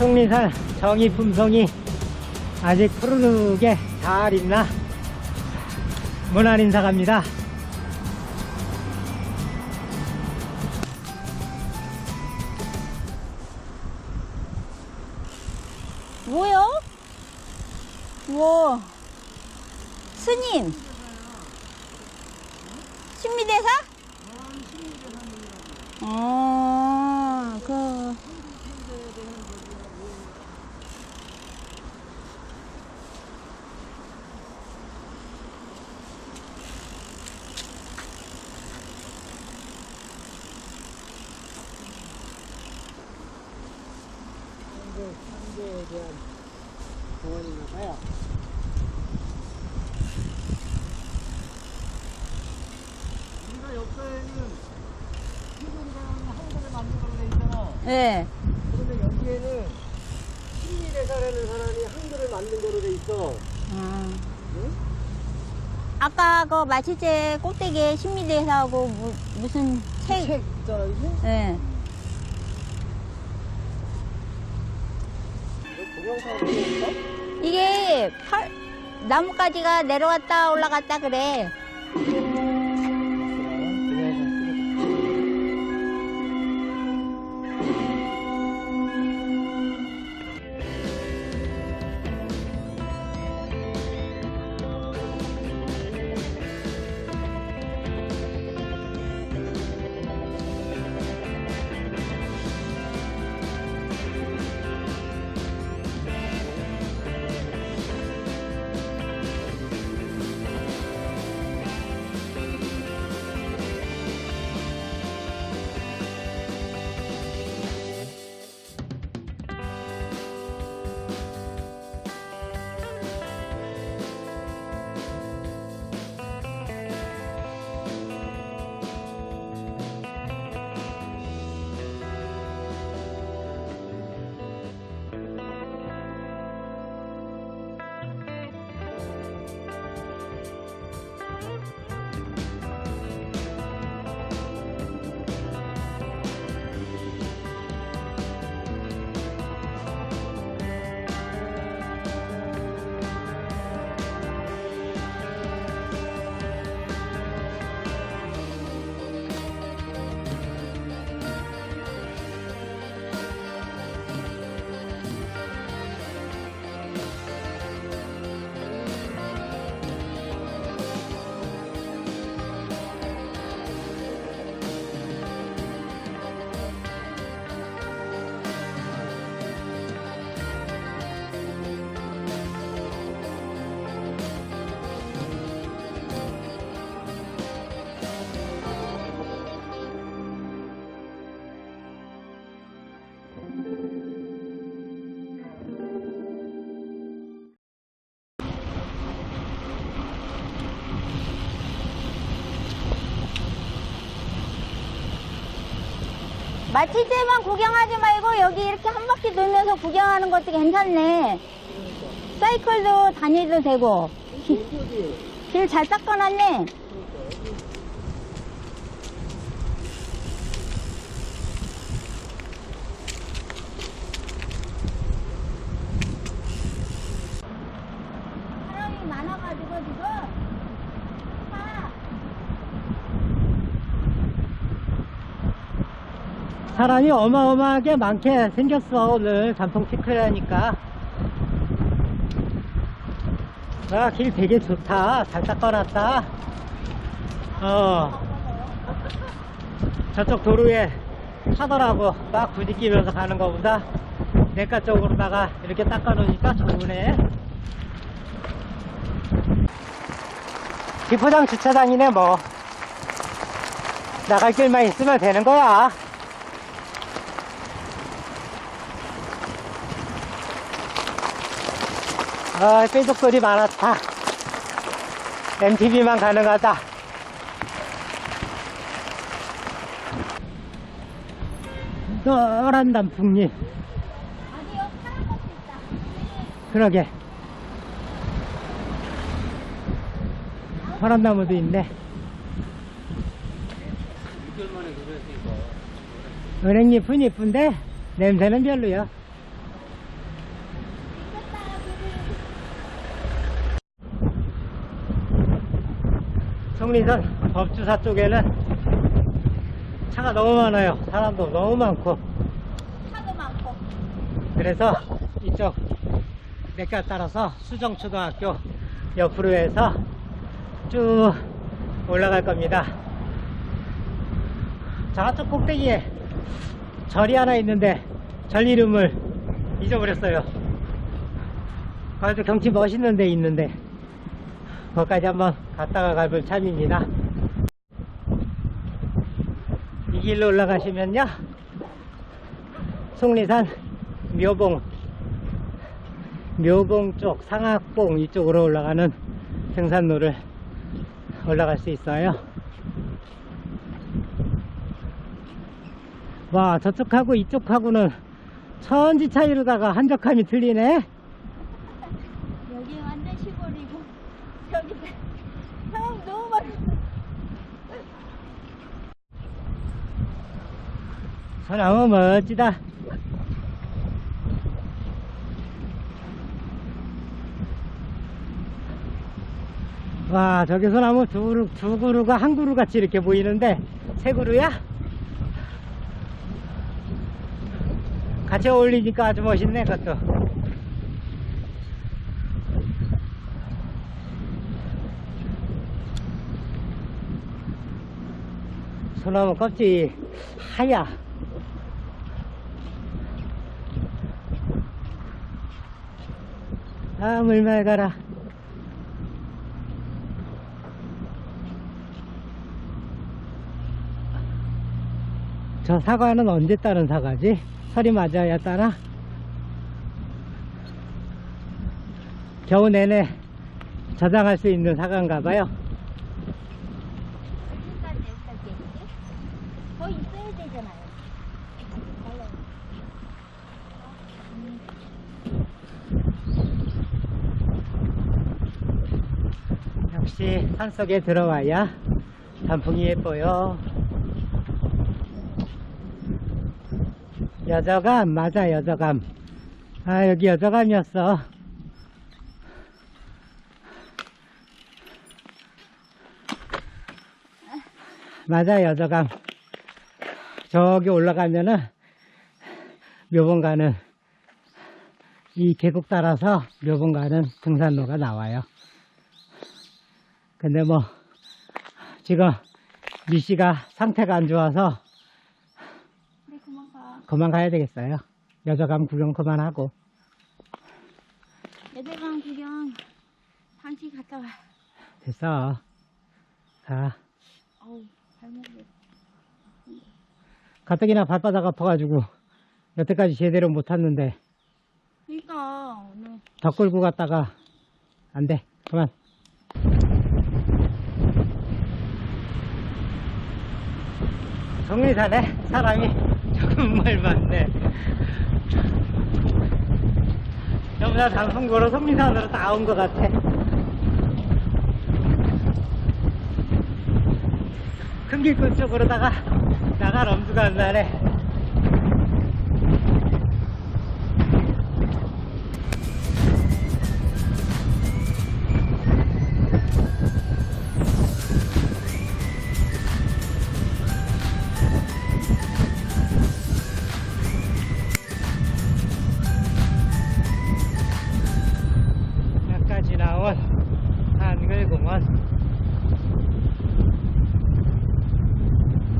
속리산 정이 품성이 아직 푸르르게 잘 있나 문안 인사 갑니다. 뭐요? 뭐 스님 신미대사? 어, 그 상대에 대한 공원인가 봐요. 우리가 희군이라는 한글을 만든 걸로 돼 있잖아. 예. 그런데 여기에는 신미대사라는 사람이 한글을 만든 거로 돼 있어. 아. 응? 아까 그 마치제 꼭대기에 신미대사하고 무, 무슨 책, 책 있잖아, 그지? 예. 이거 이게 팔, 나뭇가지가 내려왔다 올라갔다 그래. 마치제만 구경하지 말고 여기 이렇게 한 바퀴 돌면서 구경하는 것도 괜찮네. 사이클도 다니도 되고. 길 잘 닦아놨네. 사람이 많아가지고 지금. 아, 사람이 어마어마하게 많게 생겼어, 오늘. 단풍 피크라니까. 아, 길 되게 좋다. 잘 닦아놨다. 어. 저쪽 도로에 차더라고. 막 부딪히면서 가는 거보다 내가 쪽으로다가 이렇게 닦아놓으니까 좋으네. 기포장 주차장이네, 뭐. 나갈 길만 있으면 되는 거야. 아, 뾰족소리 많았다. MTB만 가능하다. 노란 단풍잎. 그러게. 파란 나무도 있네. 은행잎은 이쁜데 냄새는 별로야. 속리산 법주사 쪽에는 차가 너무 많아요. 사람도 너무 많고. 차도 많고. 그래서 이쪽 내가 따라서 수정초등학교 옆으로 해서 쭉 올라갈 겁니다. 저쪽 꼭대기에 절이 하나 있는데 절 이름을 잊어버렸어요. 거기도 경치 멋있는 데 있는데 거기까지 한번 갔다가 가볼 참입니다. 이 길로 올라가시면요. 속리산 묘봉 묘봉 쪽 상악봉 이쪽으로 올라가는 등산로를 올라갈 수 있어요 와 저쪽하고 이쪽하고는 천지 차이로다가 한적함이 틀리네 여기 완전 시골이고 여기 사람 너무 많아. 소나무 멋지다 와 저기 소나무 두 그루, 두 그루가 한 그루 같이 이렇게 보이는데 세 그루야? 같이 어울리니까 아주 멋있네 그것도 소나무 껍질이 하야 아, 물 맑아라. 저 사과는 언제 따는 사과지? 설이 맞아야 따나? 겨우 내내 저장할 수 있는 사과인가 봐요. 여기까지 여기까지 있지? 더 있어야 되잖아요. 역시 산속에 들어와야 단풍이 예뻐요. 여저감, 맞아, 여저감. 아, 여기 여저감이었어. 맞아, 여저감. 저기 올라가면은 묘봉 가는 이 계곡 따라서 묘봉 가는 등산로가 나와요. 근데 뭐 지금 미씨가 상태가 안 좋아서 네, 그만 가. 그만 가야 되겠어요. 여자감 구경 그만하고 애들랑 구경 당시 갔다 와. 됐어. 가. 어우, 발목이. 가뜩이나 발바닥 아파가지고 여태까지 제대로 못 탔는데 그니까, 오늘. 더 끌고 갔다가 안 돼. 그만. 정리산에 사람이 정말 많네. 전부 다 단풍고로 성리산으로 다 온 것 같아. 큰길꾼 쪽으로다가 나갈 엄두가 안 나네.